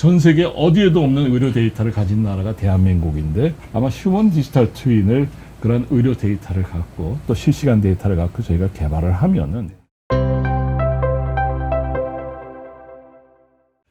전 세계 어디에도 없는 의료 데이터를 가진 나라가 대한민국인데 아마 휴먼 디지털 트윈을 그런 의료 데이터를 갖고 또 실시간 데이터를 갖고 저희가 개발을 하면은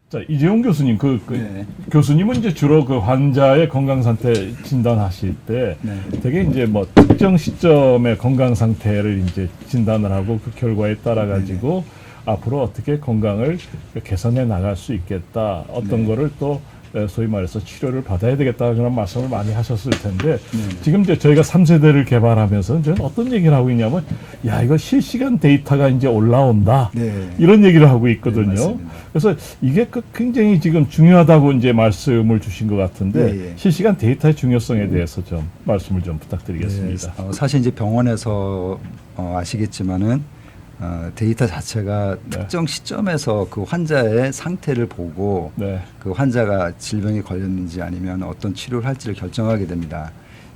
자 이재용 교수님 그, 그 네. 교수님은 이제 주로 그 환자의 건강 상태 진단하실 때 네. 되게 이제 뭐 특정 시점의 건강 상태를 이제 진단을 하고 그 결과에 따라 가지고 앞으로 어떻게 건강을 개선해 나갈 수 있겠다 어떤 네. 거를 또 에, 소위 말해서 치료를 받아야 되겠다 그런 말씀을 많이 하셨을 텐데 네. 지금 이제 저희가 3세대를 개발하면서 저는 어떤 얘기를 하고 있냐면 야 이거 실시간 데이터가 이제 올라온다 네. 이런 얘기를 하고 있거든요. 네. 그래서 이게 그 굉장히 지금 중요하다고 이제 말씀을 주신 것 같은데 예, 예. 실시간 데이터의 중요성에 대해서 좀 말씀을 좀 부탁드리겠습니다. 네, 어, 사실 이제 병원에서 어, 아시겠지만은 어, 데이터 자체가 네. 특정 시점에서 그 환자의 상태를 보고 네, 그 환자가 질병에 걸렸는지 아니면 어떤 치료를 할지를 결정하게 됩니다.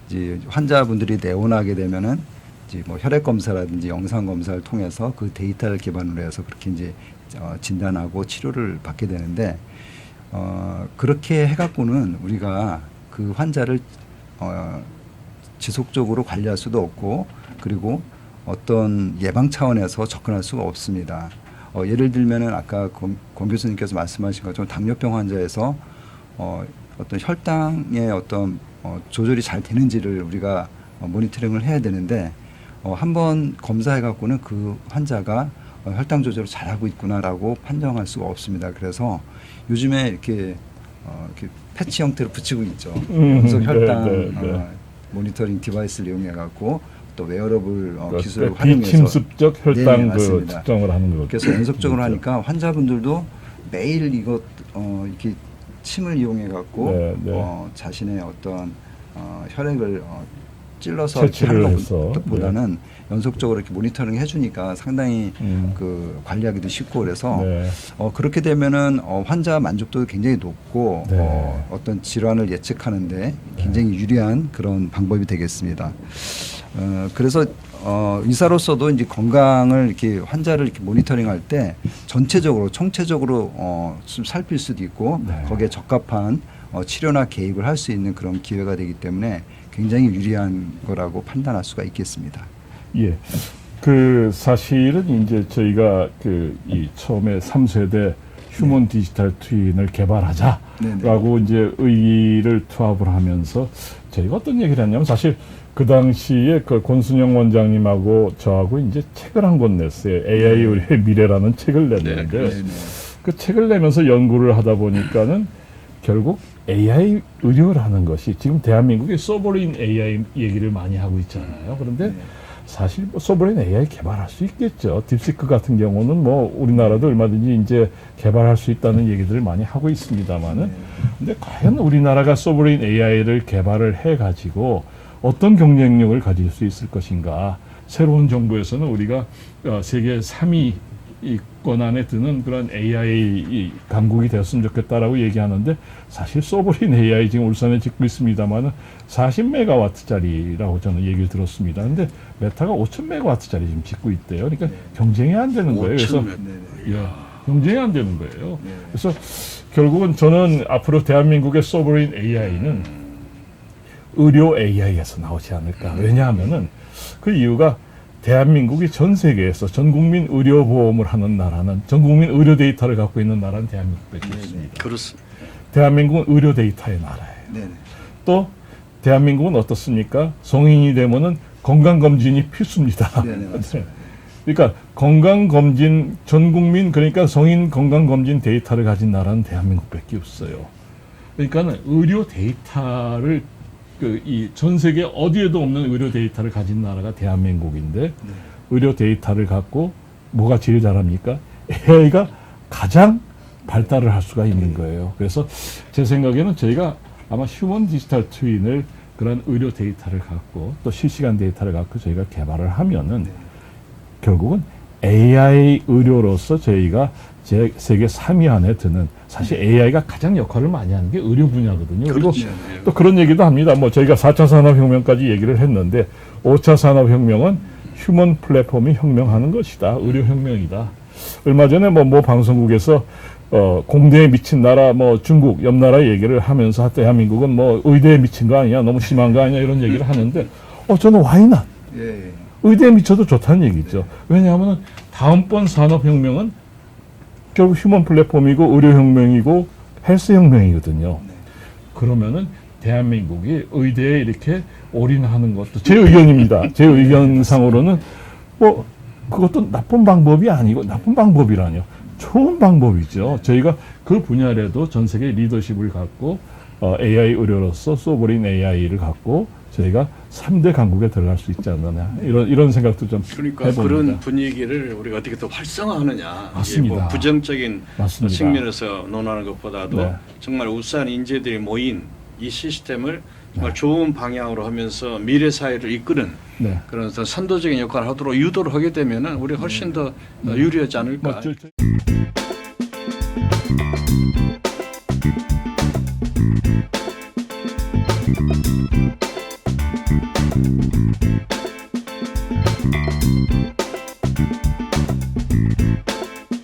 이제 환자분들이 내원하게 되면은 이제 뭐 혈액 검사라든지 영상 검사를 통해서 그 데이터를 기반으로 해서 그렇게 이제 어, 진단하고 치료를 받게 되는데 어, 그렇게 해갖고는 우리가 그 환자를 어, 지속적으로 관리할 수도 없고 그리고 어떤 예방 차원에서 접근할 수가 없습니다. 어, 예를 들면은 아까 권, 권 교수님께서 말씀하신 것처럼 당뇨병 환자에서 어, 어떤 혈당의 어떤 어, 조절이 잘 되는지를 우리가 어, 모니터링을 해야 되는데 어, 한번 검사해 갖고는 그 환자가 어, 혈당 조절을 잘하고 있구나라고 판정할 수가 없습니다. 그래서 요즘에 이렇게 어, 이렇게 패치 형태로 붙이고 있죠. 음, 연속 혈당 네, 네, 네. 어, 모니터링 디바이스를 이용해 갖고 또 웨어러블 어, 그 기술을 활용해서 비침습적 혈당 네, 그. 측정을 하는 거. 그래서 연속적으로 그렇죠. 하니까 환자분들도 매일 이거 어, 이렇게 침을 이용해 갖고 네, 네. 어, 자신의 어떤 어, 혈액을 어, 찔러서 채취를 해서, 것보다는 연속적으로 이렇게 모니터링 해주니까 상당히 음. 그 관리하기도 쉽고 그래서 네. 어, 그렇게 되면은 어, 환자 만족도도 굉장히 높고 네. 어, 어떤 질환을 예측하는데 굉장히 유리한 그런 방법이 되겠습니다. 어, 그래서 어, 의사로서도 이제 건강을 이렇게 환자를 이렇게 모니터링할 때 전체적으로 총체적으로 어, 좀 살필 수도 있고 네. 거기에 적합한 어, 치료나 개입을 할 수 있는 그런 기회가 되기 때문에 굉장히 유리한 거라고 판단할 수가 있겠습니다. 예. 그 사실은 이제 저희가 그 이 처음에 3세대 휴먼 디지털 트윈을 개발하자라고 이제 의의를 투합을 하면서 저희가 어떤 얘기를 했냐면 사실 그 당시에 그 권순영 원장님하고 저하고 이제 책을 한 권 냈어요. AI 의료의 미래라는 책을 냈는데 그 책을 내면서 연구를 하다 보니까는 결국 AI 의료라는 것이 지금 대한민국에 소버린 AI 얘기를 많이 하고 있잖아요. 그런데 사실 뭐 소버린 AI 개발할 수 있겠죠. 딥시크 같은 경우는 뭐 우리나라도 얼마든지 이제 개발할 수 있다는 얘기들을 많이 하고 있습니다만은 근데 과연 우리나라가 소버린 AI를 개발을 해 가지고 어떤 경쟁력을 가질 수 있을 것인가? 새로운 정부에서는 우리가 어, 세계 3위 이권 안에 드는 그런 AI 이 강국이 되었으면 좋겠다라고 얘기하는데 사실 소버린 AI 지금 울산에 짓고 있습니다만은 40메가와트짜리라고 저는 얘기를 들었습니다. 근데 메타가 5,000메가와트짜리 지금 짓고 있대요. 그러니까 경쟁이 안 되는 거예요. 그래서 예, 경쟁이 안 되는 거예요. 그래서 결국은 저는 앞으로 대한민국의 소버린 AI는 의료 AI에서 나오지 않을까. 왜냐하면은 그 이유가 대한민국이 전 세계에서 전 국민 의료 보험을 하는 나라는 전 국민 의료 데이터를 갖고 있는 나라는 대한민국밖에 없습니다. 그렇습니다. 대한민국은 의료 데이터의 나라예요. 네네. 또 대한민국은 어떻습니까? 성인이 되면은 건강 검진이 필수입니다. 네네. 그러니까 건강 검진 전 국민 그러니까 성인 건강 검진 데이터를 가진 나라는 대한민국밖에 없어요. 그러니까는 의료 데이터를 그 이 전 세계 어디에도 없는 의료 데이터를 가진 나라가 대한민국인데 의료 데이터를 갖고 뭐가 제일 잘합니까? AI가 가장 발달을 할 수가 있는 거예요. 그래서 제 생각에는 저희가 아마 휴먼 디지털 트윈을 그런 의료 데이터를 갖고 또 실시간 데이터를 갖고 저희가 개발을 하면은 결국은 AI 의료로서 저희가 제 세계 3위 안에 드는 사실 AI가 가장 역할을 많이 하는 게 의료 분야거든요. 그리고 그렇죠. 또 그런 얘기도 합니다. 뭐 저희가 4차 산업혁명까지 얘기를 했는데 5차 산업혁명은 휴먼 플랫폼이 혁명하는 것이다. 의료 혁명이다. 얼마 전에 뭐, 뭐 방송국에서 어, 공대에 미친 나라 뭐 중국 옆 나라 얘기를 하면서 대한민국은 뭐 의대에 미친 거 아니야 너무 심한 거 아니야 이런 얘기를 하는데 어 저는 와이나 예. 의대에 미쳐도 좋다는 얘기죠. 왜냐하면 다음번 산업혁명은 결국 휴먼 플랫폼이고 의료혁명이고 헬스혁명이거든요. 네. 그러면은 대한민국이 의대에 이렇게 올인하는 것도 제 의견입니다. 제 의견상으로는 뭐 그것도 나쁜 방법이 아니고 나쁜 방법이라뇨. 좋은 방법이죠. 저희가 그 분야라도 전 세계 리더십을 갖고 어, AI 의료로서 소버린 AI를 갖고 저희가 3대 강국에 들어갈 수 있지 않느냐 이런 이런 생각도 좀 그러니까 해봅니다. 그런 분위기를 우리가 어떻게 더 활성화하느냐. 이게 맞습니다. 뭐 부정적인 맞습니다. 측면에서 논하는 것보다도 네. 정말 우수한 인재들이 모인 이 시스템을 정말 네. 좋은 방향으로 하면서 미래 사회를 이끄는 네. 그런 어떤 선도적인 역할을 하도록 유도를 하게 되면은 우리 훨씬 더 네. 유리하지 않을까. 뭐 저-